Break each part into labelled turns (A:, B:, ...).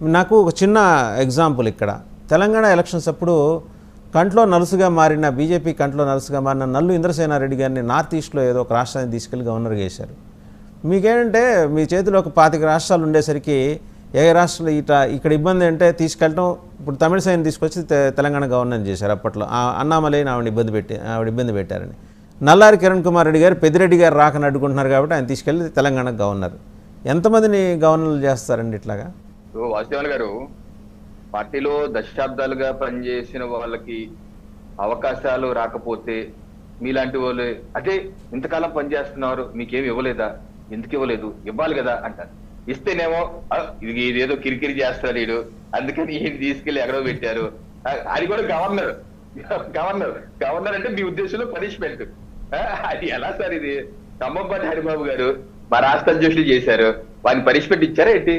A: నాకు ఒక చిన్న ఎగ్జాంపుల్ ఇక్కడ. తెలంగాణ ఎలక్షన్స్ అప్పుడు కంట్లో నలుసుగా మారిన బీజేపీ కంట్లో నలుసుగా మారిన నల్లు ఇంద్రసేనారెడ్డి గారిని నార్త్ ఈస్ట్లో ఏదో ఒక రాష్ట్రాన్ని తీసుకెళ్ళి గవర్నర్గా చేశారు. మీకేంటంటే మీ చేతిలో ఒక పాతిక రాష్ట్రాలు ఉండేసరికి ఏ రాష్ట్రంలో ఇట ఇక్కడ ఇబ్బంది అంటే తీసుకెళ్ళటం ఇప్పుడు తమిళ సైన్ తీసుకొచ్చి తెలంగాణ గవర్నర్ చేశారు అప్పట్లో. ఆ ఆవిడ ఇబ్బంది పెట్టి ఆవిడ ఇబ్బంది పెట్టారని. నల్లారి కిరణ్ కుమార్ రెడ్డి గారు పెద్దిరెడ్డి గారు రాకని అడ్డుకుంటున్నారు కాబట్టి ఆయన తీసుకెళ్ళి తెలంగాణ గవర్నర్. ఎంతమందిని గవర్నర్లు చేస్తారండి ఇట్లాగా?
B: సో వాసుదేవన్ గారు పార్టీలో దశాబ్దాలుగా పనిచేసిన వాళ్ళకి అవకాశాలు రాకపోతే మీలాంటి వాళ్ళు అదే ఇంతకాలం పనిచేస్తున్నారు మీకేం ఇవ్వలేదా? ఎందుకు ఇవ్వలేదు? ఇవ్వాలి కదా అంటారు. ఇస్తేనేమో ఇది ఇదేదో కిరికిరి చేస్తారు వీడు అందుకని ఈయన తీసుకెళ్ళి ఎక్కడో పెట్టారు. అది కూడా గవర్నర్ గవర్నర్ గవర్నర్ అంటే మీ ఉద్దేశంలో పనిష్మెంట్. అది ఎలా సార్ ఇది? ఖమ్మంపాటి హరిబాబు గారు మా రాష్ట్ర అధ్యక్షులు చేశారు వారిని పనిష్మెంట్ ఇచ్చారా ఏంటి?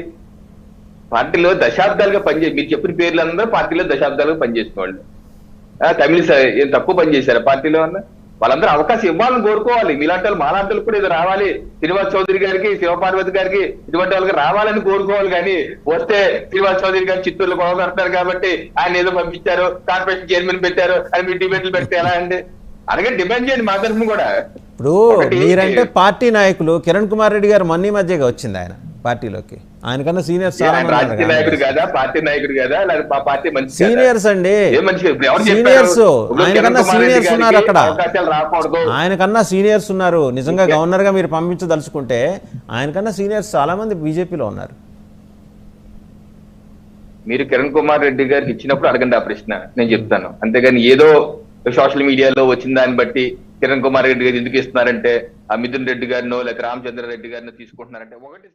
B: పార్టీలో దశాబ్దాలుగా పనిచే మీరు చెప్పిన పేర్లందరూ పార్టీలో దశాబ్దాలుగా పనిచేసిన వాళ్ళు స- ఏం తక్కువ పనిచేశారా పార్టీలో అన్న? వాళ్ళందరూ అవకాశం ఇవ్వాలని కోరుకోవాలి. మీలాంటి వాళ్ళు మాలాంటి కూడా ఇది రావాలి. శ్రీనివాస్ చౌదరి గారికి శివపార్వతి గారికి ఇటువంటి వాళ్ళకి రావాలని కోరుకోవాలి కానీ వస్తే శ్రీనివాస్ చౌదరి గారు చిత్తూరులో కడతారు కాబట్టి ఆయన ఏదో పంపించారు కార్పొరేషన్ చైర్మన్ పెట్టారు అని మీరు డిబేట్లు పెడితే ఎలా అండి? అలాగే డిమాండ్ చేయండి మా తరఫున కూడా.
A: ఇప్పుడు మీరంటే పార్టీ నాయకులు కిరణ్ కుమార్ రెడ్డి గారు మొన్న మధ్యగా వచ్చింది ఆయన పార్టీలోకి.
B: ఆయన
A: మంది ఉన్నారు
B: రాజకీయ. నాయకుడు కాదా? పార్టీ నాయకుడు కాదా? లేదా మా పార్టీ మంచి కాదా?
A: సీనియర్స్ అండి? సీనియర్స్.
B: కుమార్ రెడ్డి
A: సీనియర్స్ ఉన్నారు అక్కడ.
B: రాకూడదు.
A: ఆయనకన్నా సీనియర్స్ ఉన్నారు. నిజంగా గవర్నర్గా మీరు పంపించదలుచుకుంటే ఆయనకన్నా సీనియర్స్ చాలా మంది బీజేపీలో ఉన్నారు.
B: మీరు కిరణ్ కుమార్ రెడ్డి గారికి ఇచ్చినప్పుడు అడగండి ఆ ప్రశ్న. నేను చెప్తాను. అంతేగాని ఏదో సోషల్ మీడియాలో వచ్చిన దాన్ని బట్టి కిరణ్ కుమార్ రెడ్డి గారు ఎందుకు ఇస్తున్నారంటే ఆ మిథున్ రెడ్డి గారినో లేక రామచంద్ర రెడ్డి గారినో తీసుకుంటున్నారంటే ఒకటి